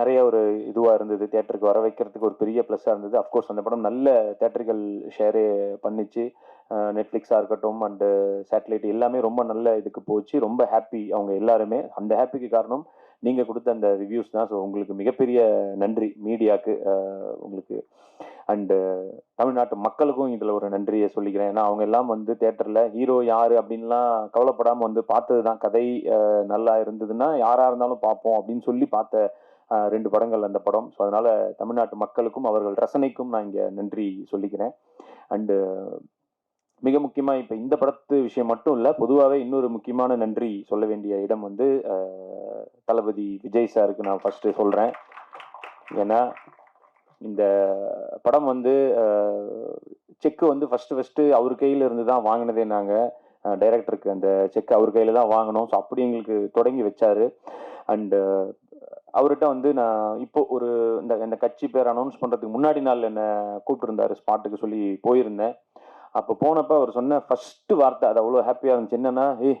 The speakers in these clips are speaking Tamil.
நிறைய ஒரு இதுவாக இருந்தது. தேட்டருக்கு வர வைக்கிறதுக்கு ஒரு பெரிய ப்ளஸ்ஸாக இருந்தது. அஃப்கோர்ஸ் அந்த படம் நல்ல தேட்டர்கள் ஷேரே பண்ணிச்சு. நெட்ஃப்ளிக்ஸாக இருக்கட்டும் அண்டு சேட்டலைட் எல்லாமே ரொம்ப நல்ல இதுக்கு போச்சு. ரொம்ப ஹாப்பி அவங்க எல்லாருமே. அந்த ஹாப்பிக்கு காரணம் நீங்கள் கொடுத்த அந்த ரிவ்யூஸ் தான். ஸோ உங்களுக்கு மிகப்பெரிய நன்றி மீடியாவுக்கு உங்களுக்கு. அண்டு தமிழ்நாட்டு மக்களுக்கும் இதில் ஒரு நன்றியை சொல்லிக்கிறேன். ஏன்னா அவங்க எல்லாம் வந்து தேட்டரில் ஹீரோ யார் அப்படின்லாம் கவலைப்படாமல் வந்து பார்த்தது தான் கதை நல்லா இருந்ததுன்னா யாராக இருந்தாலும் பார்ப்போம் அப்படின்னு சொல்லி பார்த்த ரெண்டு படங்கள் அந்த படம். ஸோ அதனால் தமிழ்நாட்டு மக்களுக்கும் அவர்கள் ரசனைக்கும் நான் இங்கே நன்றி சொல்லிக்கிறேன். அண்டு மிக முக்கியமாக இப்போ இந்த படத்து விஷயம் மட்டும் இல்லை பொதுவாகவே இன்னொரு முக்கியமான நன்றி சொல்ல வேண்டிய இடம் வந்து தளபதி விஜய் சாருக்கு நான் ஃபஸ்ட்டு சொல்கிறேன் ஏன்னா இந்த படம் வந்து செக்கு வந்து ஃபஸ்ட்டு ஃபஸ்ட்டு அவர் கையில் இருந்து தான் வாங்கினதே நாங்கள் டைரக்டருக்கு அந்த செக் அவர் கையில் தான் வாங்கினோம். ஸோ அப்படி எங்களுக்கு தொடங்கி வச்சாரு. அண்டு அவர்கிட்ட வந்து நான் இப்போ ஒரு இந்த இந்த கட்சி பேர் அனௌன்ஸ் பண்ணுறதுக்கு முன்னாடி நாள் என்னை கூப்பிட்டுருந்தாரு ஸ்பாட்டுக்கு சொல்லி போயிருந்தேன். அப்போ போனப்போ அவர் சொன்ன ஃபஸ்ட்டு வார்த்தை அது அவ்வளோ ஹாப்பியாக இருந்துச்சு. என்னன்னா ஏய்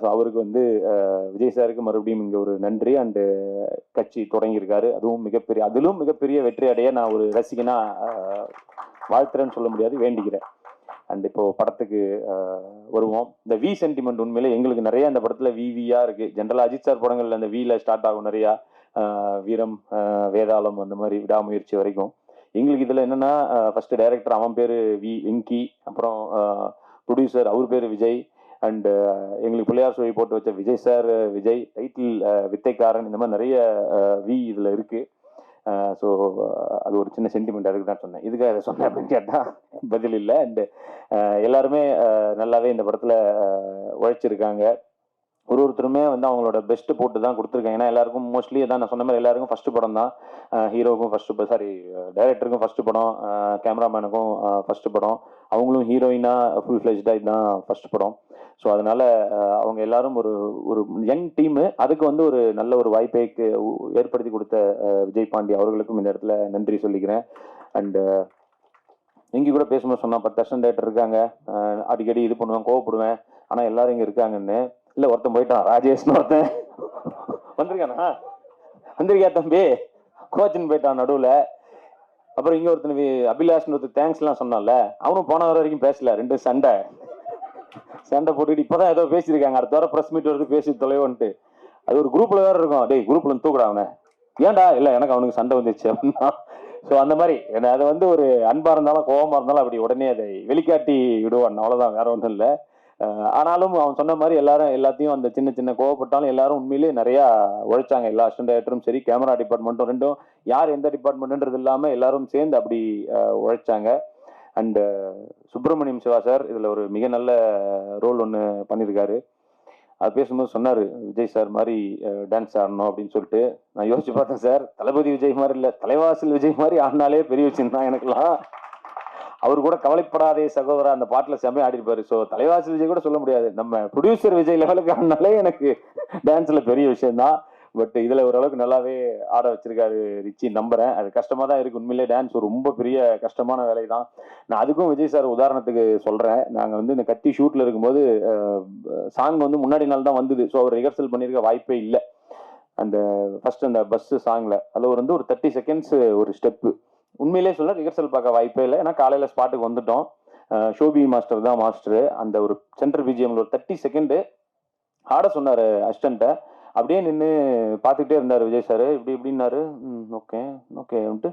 ஸோ அவருக்கு வந்து விஜய் சாருக்கு மறுபடியும் இங்கே ஒரு நன்றி. அண்டு கட்சி தொடங்கியிருக்காரு. அதுவும் மிகப்பெரிய அதிலும் மிகப்பெரிய வெற்றி அடைய நான் ஒரு ரசிகனா வாழ்த்துறேன்னு சொல்ல முடியாது வேண்டிக்கிறேன். அண்ட் இப்போ படத்துக்கு வருவோம். இந்த வி சென்டிமெண்ட் உண்மையிலே எங்களுக்கு நிறைய அந்த படத்துல வி வியா இருக்கு. ஜென்ரலா அஜித் சார் படங்கள்ல அந்த வில ஸ்டார்ட் ஆகும் நிறையா வீரம் வேதாளம் அந்த மாதிரி விடாமுயற்சி வரைக்கும். எங்களுக்கு இதில் என்னன்னா ஃபர்ஸ்ட் டைரக்டர் அவன் பேர் வி வெங்கி அப்புறம் ப்ரொடியூசர் அவர் பேர் விஜய் அண்ட் uh, எங்களுக்கு பிள்ளையார் சுவை போட்டு வச்ச Vijay sir uh, Vijay title uh, வித்தைக்காரன் இந்த மாதிரி நிறைய வி இதில் இருக்குது ஸோ அது ஒரு சின்ன சென்டிமெண்ட் அதுக்கு தான் சொன்னேன். இதுக்காக இதை சொன்னேன் அப்படின்னு கேட்டால் பதில் இல்லை. அண்டு எல்லாருமே நல்லாவே இந்த படத்தில் உழைச்சிருக்காங்க. ஒரு ஒருத்தருமே வந்து அவங்களோட பெஸ்ட் போட்டு தான் கொடுத்துருக்காங்க. ஏன்னா எல்லாருக்கும் மோஸ்ட்லி அதான் நான் சொன்ன மாதிரி எல்லாருக்கும் ஃபஸ்ட்டு படம் தான். ஹீரோக்கும் ஃபர்ஸ்ட் சாரி டைரக்டருக்கும் ஃபஸ்ட்டு படம் கேமராமேனுக்கும் ஃபஸ்ட்டு படம். அவங்களும் ஹீரோயினா ஃபுல் ஃப்ளெஜ்டாக இதுதான் ஃபஸ்ட்டு படம். ஸோ அதனால அவங்க எல்லாரும் ஒரு ஒரு யங் டீமு. அதுக்கு வந்து ஒரு நல்ல ஒரு வாய்ப்பை ஏற்படுத்தி கொடுத்த விஜய் பாண்டி அவர்களுக்கும் இந்த இடத்துல நன்றி சொல்லிக்கிறேன். அண்டு இங்கே கூட பேசும்போது சொன்னால் பத்து வருஷம் டேரக்டர் இருக்காங்க. அடிக்கடி இது பண்ணுவேன் கோவப்படுவேன். ஆனால் எல்லாரும் இங்கே இருக்காங்கன்னு. இல்லை ஒருத்தன் போயிட்டான். ராஜேஷ்னு ஒருத்தன். வந்திருக்கானா? வந்திருக்கியா தம்பி? கோச்சின்னு போயிட்டான் நடுவில். அப்புறம் இங்கே ஒருத்தன் அபிலாஷ்னு ஒருத்தர் தேங்க்ஸ்லாம் சொன்னான்ல. அவனும் போன வர வரைக்கும் பேசல. ரெண்டு சண்டை. சண்டை போட்டுக்கிட்டு இப்போதான் ஏதோ பேசியிருக்காங்க. அடுத்த வாரம் ப்ரெஸ் மீட் வருது பேசி தொலைவோன்ட்டு அது ஒரு குரூப்ல வேற இருக்கும். டேய் குரூப்ல தூக்குடா அவனை. ஏன்டா? இல்லை எனக்கு அவனுக்கு சண்டை வந்துச்சு அப்படின்னா. ஸோ அந்த மாதிரி. என்ன அது வந்து ஒரு அன்பாக இருந்தாலும் கோவமா இருந்தாலும் அப்படி உடனே அதை வெளிக்காட்டி விடுவான். அவ்வளோதான் வேற ஒன்றும் இல்லை. ஆனாலும் அவன் சொன்ன மாதிரி எல்லாரும் எல்லாத்தையும் அந்த சின்ன சின்ன கோவப்பட்டாலும் எல்லாரும் உண்மையிலேயே நிறையா உழைச்சாங்க. எல்லா அசிஸ்டன்ட் டைரக்டரும் சரி கேமரா டிபார்ட்மெண்ட்டும் ரெண்டும். யார் எந்த டிபார்ட்மெண்ட்ன்றது இல்லாமல் எல்லாரும் சேர்ந்து அப்படி உழைச்சாங்க. அண்ட் சுப்பிரமணியம் சிவா சார் இதில் ஒரு மிக நல்ல ரோல் ஒன்று பண்ணியிருக்காரு. அது பேசும்போது சொன்னார் விஜய் சார் மாதிரி டான்ஸ் ஆடணும் அப்படின்னு சொல்லிட்டு. நான் யோசிச்சு பார்த்தேன் சார் தளபதி விஜய் மாதிரி இல்லை தலைவாசல் விஜய் மாதிரி ஆடினாலே பெரிய விஷயம் தான் எனக்குலாம் அவர் கூட கவலைப்படாதே சகோதரா அந்த பாட்டில் செம்மையாக ஆடிருப்பாரு ஸோ தலைவாசல் விஜய் கூட சொல்ல முடியாது. நம்ம ப்ரொடியூசர் விஜய் லெவலுக்கு ஆடினாலே எனக்கு டான்ஸில் பெரிய விஷயம் தான். பட் இதில் ஓரளவுக்கு நல்லாவே ஆட வச்சிருக்காரு ரிச்சி நம்புறேன். அது கஷ்டமாக தான் இருக்கு உண்மையிலே. டான்ஸ் ரொம்ப பெரிய கஷ்டமான வேலை தான் நான் அதுக்கும் விஜய் சார் உதாரணத்துக்கு சொல்கிறேன் நாங்கள் வந்து இந்த கத்தி ஷூட்டில் இருக்கும்போது சாங் வந்து முன்னாடி நாள் தான் வந்தது. ஸோ அவர் ரிஹர்சல் பண்ணியிருக்க வாய்ப்பே இல்லை. அந்த ஃபர்ஸ்ட் அந்த பஸ் சாங்ல அதில் ஒரு வந்து ஒரு தேர்ட்டி செகண்ட்ஸ் ஒரு ஸ்டெப்பு உண்மையிலே சொல்ல ரிஹர்சல் பார்க்க வாய்ப்பே இல்லை. ஏன்னா காலையில் ஸ்பாட்டுக்கு வந்துட்டோம். ஷோபி மாஸ்டர் தான் மாஸ்டர் அந்த ஒரு சென்டர் பிஜிஎம்ல ஒரு தேர்ட்டி செகண்டு ஆட சொன்னார் அஸ்டண்ட்டை அப்படியே நின்று பார்த்துக்கிட்டே இருந்தார் விஜய் சார் இப்படி இப்படின்னாரு. ஓகே ஓகே வந்துட்டு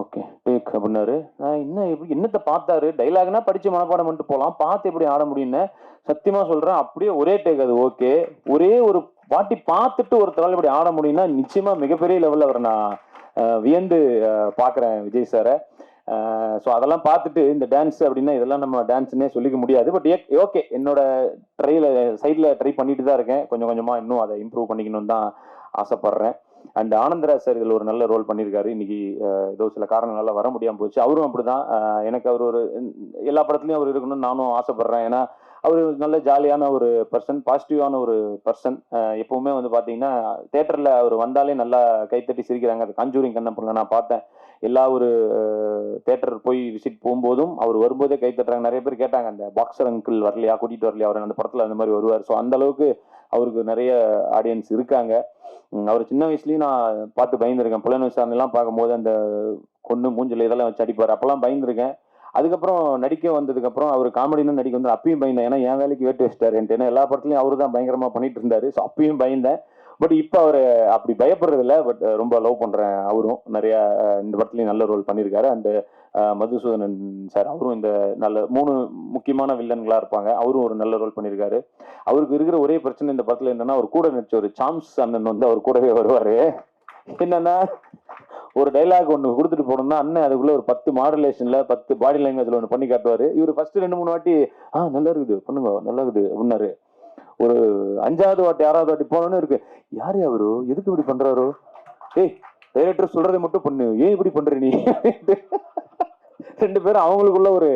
ஓகே டேக் அப்படின்னாரு. நான் என்ன எப்படி என்னத்தை பார்த்தாரு? டைலாக்னா படித்து மனப்பாடம் பண்ணிட்டு போகலாம் பார்த்து எப்படி ஆட முடியும்னு சத்தியமாக சொல்கிறேன் அப்படியே ஒரே டேக் அது ஓகே ஒரே ஒரு வாட்டி பார்த்துட்டு ஒருத்தரால் இப்படி ஆட முடியும்னா நிச்சயமாக மிகப்பெரிய லெவலில் அவரை நான் வியந்து பார்க்குறேன் விஜய் சாரை ஸோ அதெல்லாம் பார்த்துட்டு இந்த டான்ஸ் அப்படின்னா இதெல்லாம் நம்ம டான்ஸ்னே சொல்லிக்க முடியாது. பட் ஓகே என்னோட ட்ரையில் சைடில் ட்ரை பண்ணிட்டு தான் இருக்கேன். கொஞ்சம் கொஞ்சமாக இன்னும் அதை இம்ப்ரூவ் பண்ணிக்கணும்னு தான் ஆசைப்பட்றேன். அண்ட் ஆனந்தராஜ் சார் இதில் ஒரு நல்ல ரோல் பண்ணியிருக்காரு. இன்னைக்கு ஏதோ சில காரணங்களால வர முடியாமல் போச்சு. அவரும் அப்படிதான். தான் எனக்கு அவர் ஒரு எல்லா படத்துலையும் அவர் இருக்கணும்னு நானும் ஆசைப்படுறேன். ஏன்னா அவர் நல்ல ஜாலியான ஒரு பர்சன் பாசிட்டிவான ஒரு பர்சன் எப்பவுமே வந்து பார்த்தீங்கன்னா தேட்டரில் அவர் வந்தாலே நல்லா கைத்தட்டி சிரிக்கிறாங்க. அது காஞ்சூரிங் கண்ணப்பனில் நான் பார்த்தேன். எல்லா ஒரு தேட்டர் போய் விசிட் போகும்போதும் அவர் வரும்போதே கை தட்டுறாங்க. நிறைய பேர் கேட்டாங்க அந்த பாக்ஸர் அங்கிள் வரலையா? கூட்டிட்டு வரலையா? அவர் அந்த படத்துல அந்த மாதிரி வருவார். ஸோ அந்த அளவுக்கு அவருக்கு நிறைய ஆடியன்ஸ் இருக்காங்க. அவர் சின்ன வயசுலயும் நான் பார்த்து பயந்துருக்கேன். புலன் விசாரணைலாம் பார்க்கும்போது அந்த கொண்டு மூஞ்சல் இதெல்லாம் வச்சு அடிப்பார். அப்பெல்லாம் பயந்துருக்கேன். அதுக்கப்புறம் நடிக்க வந்ததுக்கு அப்புறம் அவர் காமெடின்னு நடிக்க வந்து அப்பயும் பயந்தேன். ஏன்னா என் வேலைக்கு வேட்டு வச்சிட்டாரு. ஏன்னா எல்லா படத்துலையும் அவரு தான் பயங்கரமா பண்ணிட்டு இருந்தாரு. ஸோ அப்பயும் பயந்தேன். பட் இப்போ அவர் அப்படி பயப்படுறது இல்லை பட் ரொம்ப லவ் பண்ணுறேன் அவரும். நிறையா இந்த படத்துலையும் நல்ல ரோல் பண்ணியிருக்காரு. அண்டு மதுசூதனன் சார் அவரும் இந்த நல்ல மூணு முக்கியமான வில்லன்களாக இருப்பாங்க. அவரும் ஒரு நல்ல ரோல் பண்ணியிருக்காரு. அவருக்கு இருக்கிற ஒரே பிரச்சனை இந்த படத்தில் என்னன்னா அவர் கூட நடிச்ச ஒரு சாம்ஸ் அண்ணன் வந்து அவர் கூடவே வருவார். என்னன்னா ஒரு டைலாக் ஒன்று கொடுத்துட்டு போனோம்னா அண்ணன் அதுக்குள்ளே ஒரு பத்து மாடுலேஷனில் பத்து பாடி லாங்குவேஜில் ஒன்று பண்ணி காட்டுவார். இவர் ஃபஸ்ட்டு ரெண்டு மூணு வாட்டி ஆ நல்லா இருக்குது பண்ணுங்க நல்லா இருக்குது அப்படின்னாரு. ஒரு அஞ்சாவது வாட்டி ஆறாவது வாட்டி போனோன்னு இருக்கு. யாரு அவரு? எதுக்கு இப்படி பண்றாரு? ஏய் டைரக்டர் சொல்றதை மட்டும் பண்ணு. ஏன் இப்படி பண்ற நீ? ரெண்டு பேரும் அவங்களுக்குள்ள ஒரு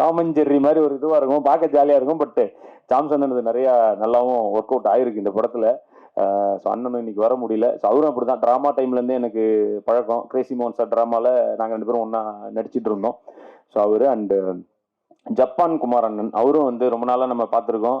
டாமன் ஜெர்ரி மாதிரி ஒரு இதுவா இருக்கும். பார்க்க ஜாலியா இருக்கும். பட் சாம்சன் அது நிறைய நல்லாவும் ஒர்க் அவுட் ஆயிருக்கு இந்த படத்துல. ஸோ அண்ணனும் இன்னைக்கு வர முடியல. ஸோ அவரும் அப்படிதான். ட்ராமா டைம்ல இருந்தே எனக்கு பழக்கம். கிரேசி மோன் சார் ட்ராமால நாங்க ரெண்டு பேரும் ஒன்றா நடிச்சிட்டு இருந்தோம். ஸோ அவரு அண்ட் ஜப்பான் குமார் அண்ணன் அவரும் வந்து ரொம்ப நாளாக நம்ம பார்த்துருக்கோம்.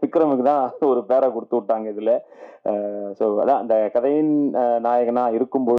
விக்ரமுக்கு தான் ஒரு பேரை கொடுத்து விட்டாங்க இதுல. ஸோ அதான் அந்த கதையின் நாயகனாக இருக்கும்போது